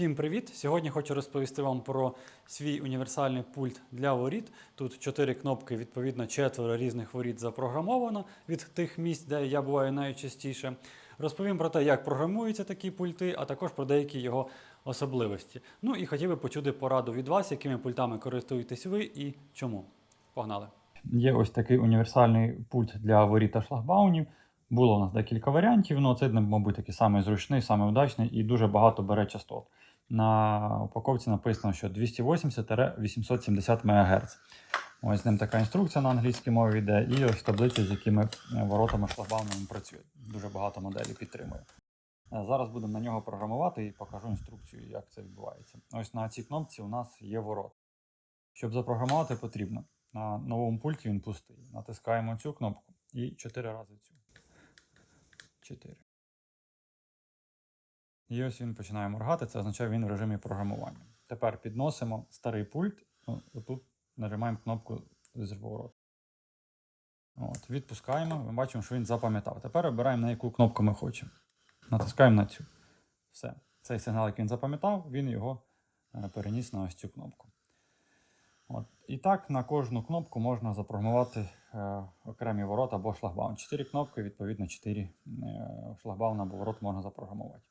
Всім привіт! Сьогодні хочу розповісти вам про свій універсальний пульт для воріт. Тут чотири кнопки, відповідно, четверо різних воріт запрограмовано від тих місць, де я буваю найчастіше. Розповім про те, як програмуються такі пульти, а також про деякі його особливості. Ну і хотів би почути пораду від вас, якими пультами користуєтесь ви і чому. Погнали! Є ось такий універсальний пульт для воріт та шлагбаунів. Було у нас декілька варіантів, але цей, мабуть, такий самий зручний, самий удачний і дуже багато бере частот. На упаковці написано, що 280-870 МГц. Ось з ним така інструкція на англійській мові йде, і ось таблиця, з якими е, воротами шлагбаумами працює. Дуже багато моделей підтримує. Е, Зараз будемо на нього програмувати і покажу інструкцію, як це відбувається. Ось на цій кнопці у нас є ворот. Щоб запрограмувати, потрібно. На новому пульті він пустий. Натискаємо цю кнопку і 4 рази цю. 4. І ось він починає моргати, це означає, він в режимі програмування. Тепер підносимо старий пульт. ну, Отут нажимаємо кнопку з. От, відпускаємо, ми бачимо, що він запам'ятав. Тепер обираємо, на яку кнопку ми хочемо. Натискаємо на цю. Все. Цей сигнал, який він запам'ятав, він його е, переніс на ось цю кнопку. От. І так на кожну кнопку можна запрограмувати е, окремі ворота або шлагбаум. Чотири кнопки, відповідно, чотири е, шлагбауна або ворот можна запрограмувати.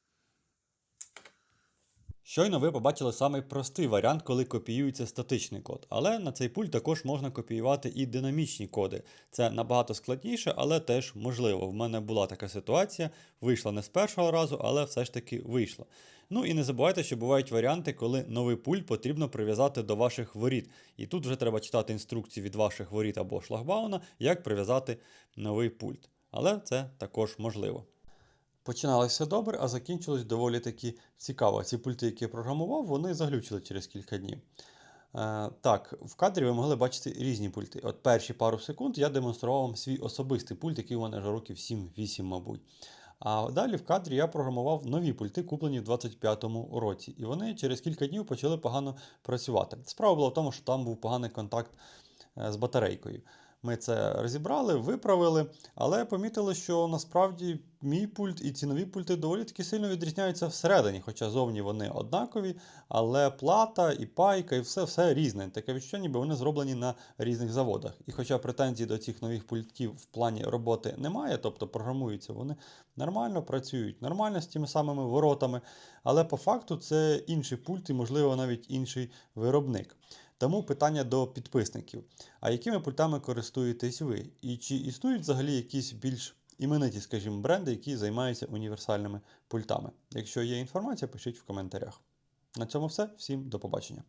Щойно ви побачили самий простий варіант, коли копіюється статичний код. Але на цей пульт також можна копіювати і динамічні коди. Це набагато складніше, але теж можливо. В мене була така ситуація, вийшла не з першого разу, але все ж таки вийшла. Ну і не забувайте, що бувають варіанти, коли новий пульт потрібно прив'язати до ваших воріт. І тут вже треба читати інструкції від ваших воріт або шлагбауна, як прив'язати новий пульт. Але це також можливо. Починалося добре, а закінчилось доволі таки цікаво. Ці пульти, які я програмував, вони заглючили через кілька днів. Е, так, в кадрі ви могли бачити різні пульти. От перші пару секунд я демонстрував вам свій особистий пульт, який у мене вже років 7-8, мабуть. А далі в кадрі я програмував нові пульти, куплені в 25-му році. І вони через кілька днів почали погано працювати. Справа була в тому, що там був поганий контакт е, з батарейкою. Ми це розібрали, виправили, але помітили, що насправді мій пульт і ці нові пульти доволі таки сильно відрізняються всередині, хоча зовні вони однакові, але плата і пайка, і все все різне. Таке відчуття, ніби вони зроблені на різних заводах. І хоча претензій до цих нових пультів в плані роботи немає, тобто програмуються, вони нормально працюють, нормально з тими самими воротами, але по факту це інший пульт і, можливо, навіть інший виробник. Тому питання до підписників: а якими пультами користуєтесь ви? І чи існують взагалі якісь більш імениті, скажімо, бренди, які займаються універсальними пультами? Якщо є інформація, пишіть в коментарях. На цьому все. Всім до побачення.